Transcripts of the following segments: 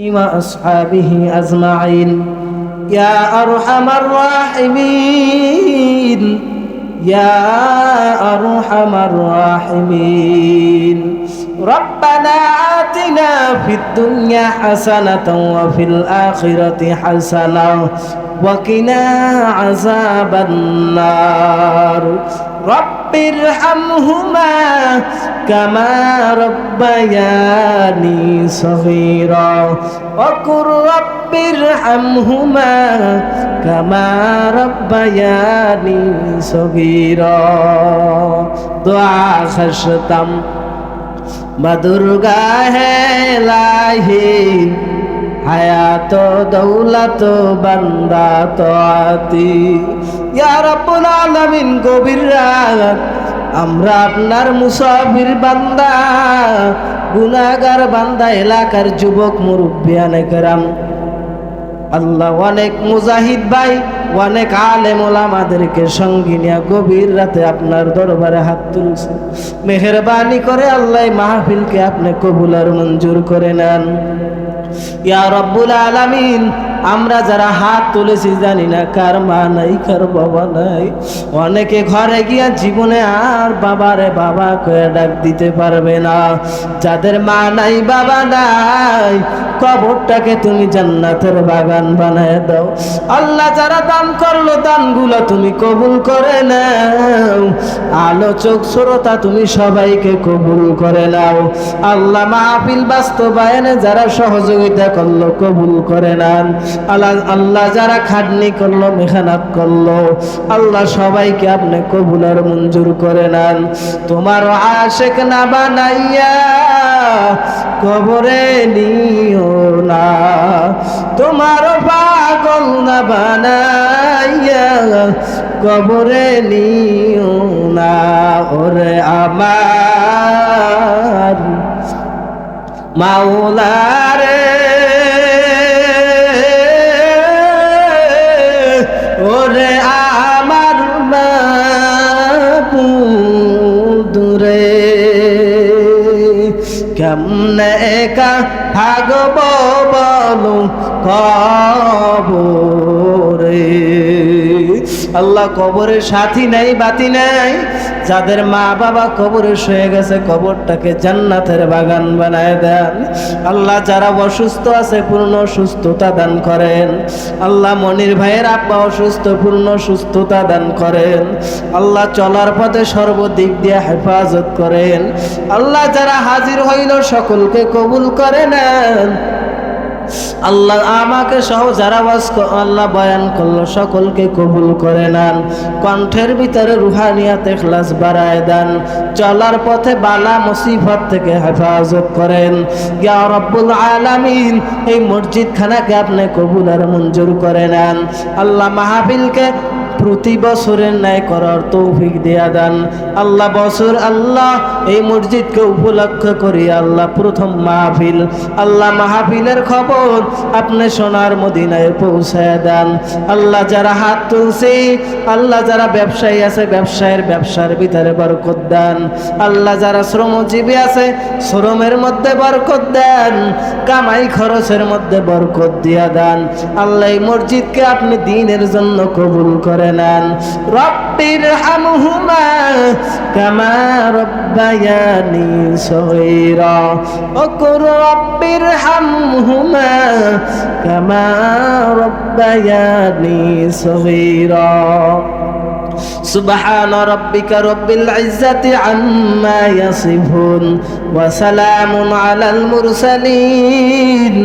وأصحابه أجمعين. يا أرحم الراحمين. يا أرحم الراحمين. ربنا آتنا في الدنيا حسنة وفي الآخرة حسنة وقنا عذاب النار. رب রব্বির হামহুমা কামা রব্বায়ানি সগীরা। ওয়াকুর রব্বির হামহুমা কামা রব্বায়ানি সগীরা। দোয়া খশতাম মধুর গাহে লাহি হায়াত, দৌলত, বান্দা তো আতি ইয়া রব্বুল আলামিন, গভীর রাত। আমরা আপনার মুসাফির বান্দা গুনাগার বান্দা, এলাকার যুবক মুরব্বিয়ানে গ্রাম আল্লাহ অনেক মুজাহিদ ভাই। অনেক আলেম ওলামাদেরকে সঙ্গী নিয়ে গভীর রাতে আপনার দরবারে হাত তুলছে। মেহরবানি করে আল্লাহ মাহফিলকে আপনি কবুল আর মঞ্জুর করে নেন। ইয়া রব্বুল আলামিন, আমরা যারা হাত তুলেছি জানি না কার মা নাই, কার বাবা নাই। অনেকে ঘরে গিয়া জীবনে আর বাবারে বাবা কয়ে ডাক দিতে পারবে না। যাদের মা নাই, বাবা নাই, কবরটাকে তুমি জান্নাতের বাগান বানায় দাও। আল্লাহ যারা দান করল, দানগুলো তুমি কবুল করে নাও। আলোচক শ্রোতা তুমি সবাইকে কবুল করে নাও। আল্লাহ মাহফিল বাস্তবায়নে যারা সহযোগিতা করল, কবুল করে নেন। আল্লাহ আল্লাহ যারা খাটনি করল, মেহনত করল, আল্লাহ সবাইকে আপনি কবুল আর মঞ্জুর করে নেন। তোমার আশেক না বানাইয়া কবরে নিও না। তোমার না বানাইয়া কবরে নিও না, ওরে আমার মাওলারে। ওরে আমার দূরে, কেমনে একা থাকব বলো কবরে? আল্লাহ কবরের সাথী নাই, বাতি নাই। যাদের মা বাবা কবরে শুয়ে গেছে, কবরটাকে জান্নাতের বাগান বানায় দেন। আল্লাহ যারা অসুস্থ আছে, পূর্ণ সুস্থতা দান করেন। আল্লাহ মনির ভাইয়ের আব্বা অসুস্থ, পূর্ণ সুস্থতা দান করেন। আল্লাহ চলার পথে সর্বদিক দিয়ে হেফাজত করেন। আল্লাহ যারা হাজির হইল, সকলকে কবুল করে নেন। আল্লাহ আমাকে সহ যারা বাস আল্লাহ বয়ান করল সকলকে কবুল করে নেন। কণ্ঠের ভিতরে রুহানিয়াতে এখলাস বাড়ায় দেন। চলার পথে বালা মুসিবত থেকে হেফাজত করেন। ইয়া রব্বুল আলামিন, এই মসজিদ খানাকে আপনি কবুল আর মঞ্জুর করে নেন। আল্লাহ মাহফিলকে প্রতি বছরের ন্যায় করার তৌফিক দেয়া দেন। আল্লাহ বছর আল্লাহ, এই মসজিদকে উপলক্ষ করি আল্লাহ প্রথম মাহফিল। আল্লাহ মাহফিলের খবর আপনি সোনার মদিনায় পৌঁছায় দেন। আল্লাহ যারা হাত তুলছে, আল্লাহ যারা ব্যবসায়ী আছে, ব্যবসায়ের ব্যবসার ভিতরে বরকত দেন। আল্লাহ যারা শ্রমজীবী আছে, শ্রমের মধ্যে বরকত দেন। কামাই খরচের মধ্যে বরকত দিয়া দেন। আল্লাহ এই মসজিদকে আপনি দিনের জন্য কবুল করে নেন রব্বির হামহুমা কামা রব্বায়ানি সগীরা ওকুর রব্বির হামহুমা কামা রব্বায়ানি সগীরা سبحان ربك رب العزة عما يصفون وسلام على المرسلين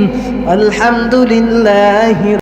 الحمد لله